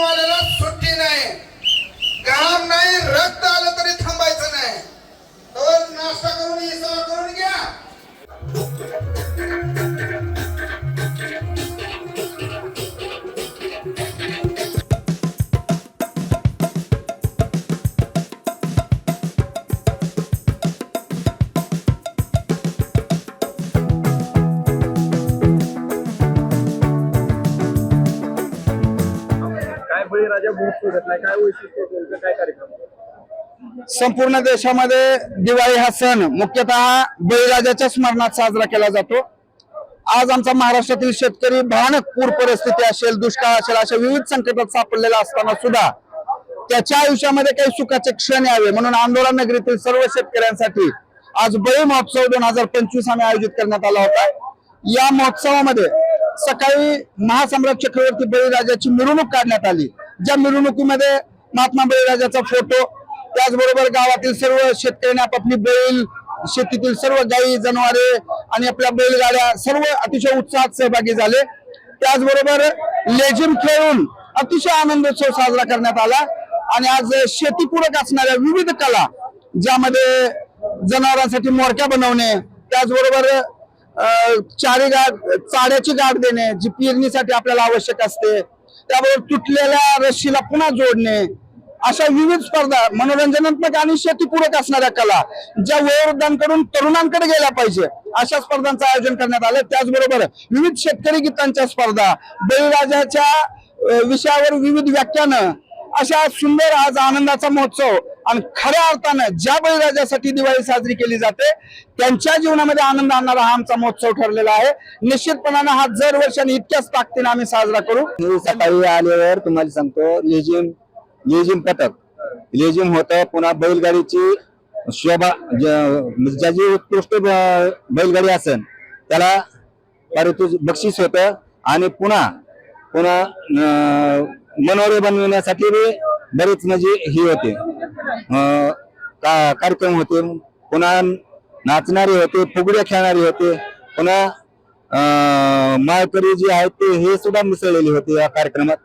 वाल्याला सुट्टी नाही. घाम नाही रक्त आलं तरी थांबायचं नाही. नाश्ता करून इसवा करून घ्या. बळीराजा महोत्सव घेतलाय काय वैशिष्ट्य काय कार्यक्रम? संपूर्ण देशामध्ये दिवाळी हा सण मुख्यतः बळीराजाच्या स्मरणात साजरा केला जातो. आज आमचा महाराष्ट्रातील शेतकरी भयानक पूर परिस्थिती असेल दुष्काळ असेल अशा विविध संकटात सापडलेला असताना सुद्धा त्याच्या आयुष्यामध्ये काही सुखाचे क्षण यावे म्हणून आंदोलन नगरीतील सर्व शेतकऱ्यांसाठी आज बळी महोत्सव दोन हजार पंचवीस आम्ही आयोजित करण्यात आला होता. या महोत्सवामध्ये सकाळी महासम्राट चक्रवर्ती बळीराजाची मिरवणूक काढण्यात आली. ज्या मिरवणुकीमध्ये महात्मा बळीराजाचा फोटो त्याचबरोबर गावातील सर्व शेतकऱ्यांनी आपापली बैल शेतीतील सर्व गायी जनावरे आणि आपल्या बैलगाड्या सर्व अतिशय उत्साहात सहभागी झाले. त्याचबरोबर लेझिम खेळून अतिशय आनंदोत्सव साजरा करण्यात आला. आणि आज शेतीपूरक असणाऱ्या विविध कला ज्यामध्ये जनावरांसाठी मोरक्या बनवणे त्याचबरोबर चारी गाठ चाड्याची गाठ देणे जी पेरणीसाठी आपल्याला आवश्यक असते. त्याबरोबर तुटलेल्या रस्सीला पुन्हा जोडणे. अशा विविध स्पर्धा मनोरंजनात्मक आणि शेतीपूरक असणाऱ्या कला ज्या वयोवृद्धांकडून तरुणांकडे गेल्या पाहिजे अशा स्पर्धांचं आयोजन करण्यात आलं. त्याचबरोबर विविध शेतकरी गीतांच्या स्पर्धा बळीराजाच्या विषयावर विविध व्याख्यानं अशा सुंदर आज आनंदाचा महोत्सव आणि खऱ्या अर्थानं ज्या बळीराजासाठी दिवाळी साजरी केली जाते त्यांच्या जीवनामध्ये आनंद आणणारा हा आमचा महोत्सव ठरलेला आहे. निश्चितपणानं हा दर वर्षाने इतक्याच ताकदीनं आम्ही साजरा करू. सकाळी आल्यावर तुम्हाला सांगतो लेझिम लेझिम पथक. लेझिम होतं पुन्हा बैलगाडीची शोभा ज्या ज्याची उत्कृष्ट बैलगाडी असेल त्याला पारितोषिक बक्षीस होतं. आणि पुन्हा पुन्हा मनोरे बनविण्यासाठी बी बरेच म्हणजे ही होते. का- कार्यक्रम होते? पुन्हा नाचणारे होते फुगड्या खेळणारे होते. पुन्हा मायकरी माळकरी जे आहेत ते हे सुद्धा मिसळलेले होते या कार्यक्रमात.